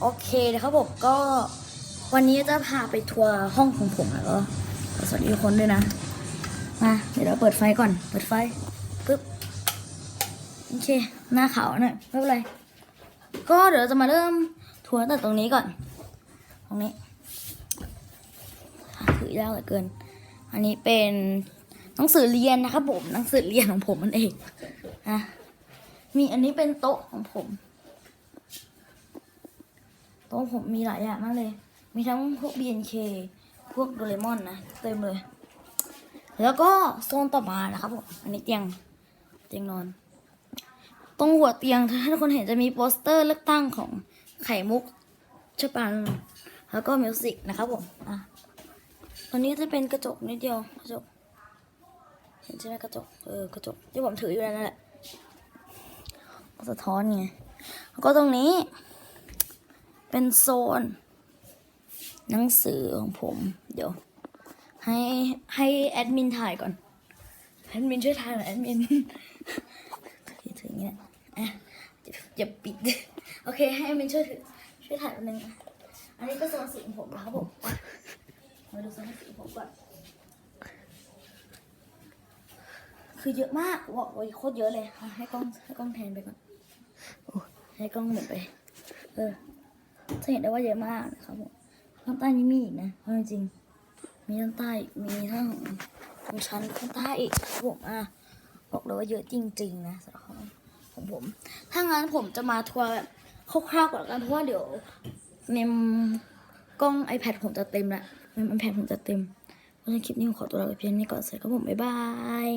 โอเคนะครับผมก็วันนี้จะพาไปทัวร์ห้องของผมแล้วก็สวัสดีทุกคนด้วยนะ มาเดี๋ยวเราเปิดไฟก่อน เปิดไฟปึ๊บโอเค หน้าขาวหน่อยไม่เป็นไร ก็เดี๋ยวเราจะมาเริ่มทัวร์ตั้งแต่ตรงนี้ก่อน ตรงนี้ถือยากเหลือเกิน อันนี้เป็นหนังสือเรียนนะครับผมหนังสือเรียนของผมมันเองนะมีอันนี้เป็นโต๊ะของผม โต๊ะผมมีหลายอย่างมากเลย มีทั้งพวก BNK พวกโดเรมอนนะเต็มเลย แล้วก็โซนต่อมานะครับผมอันนี้เตียงเตียงนอน ตรงหัวเตียงถ้าทุกคนเห็นจะมีโปสเตอร์เลือกตั้งของไข่มุกชปันแล้วก็มิวสิกนะครับผมอะตอนนี้จะเป็นกระจกนิดเดียวกระจกเห็นใช่ไหมกระจกเออกระจกที่ผมถืออยู่นั่นแหละสะท้อนไงแล้วก็ตรงนี้ เป็นโซน หนังสือของผม เดี๋ยว ให้ให้แอดมินถ่ายก่อน แอดมินช่วยถ่ายหน่อยแอดมินถือถืออย่างเงี้ยอะอย่าอย่าปิด โอเค ให้แอดมินช่วยถือช่วยถ่ายแป๊บนึงอะอันนี้ก็โซนสีของผมนะครับผมมาดูโซนสีของผมก่อนคือเยอะมากบอกโอ้ยโคตรเยอะเลย ให้กล้องให้กล้องแทนไปก่อนให้กล้องหมุนไป เออ จะเห็นได้ว่าเยอะมากนะครับผมข้างใต้นี่มีอีกนะเอาจริงมีข้างใต้มีทั้งของชั้นข้างใต้อีกครับผมอะบอกเลยว่าเยอะจริง ๆ นะสำหรับของของผม ถ้างั้นผมจะมาทัวร์แบบคร่าวๆก่อนละกันเพราะว่าเดี๋ยวเมมกล้อง iPad ผมจะเต็มละเมม iPad ผมจะเต็มเพราะฉะนั้นคลิปนี้ผมขอตัวลาไปเพียงนี้ก่อนเสร็จครับผมบ๊ายบาย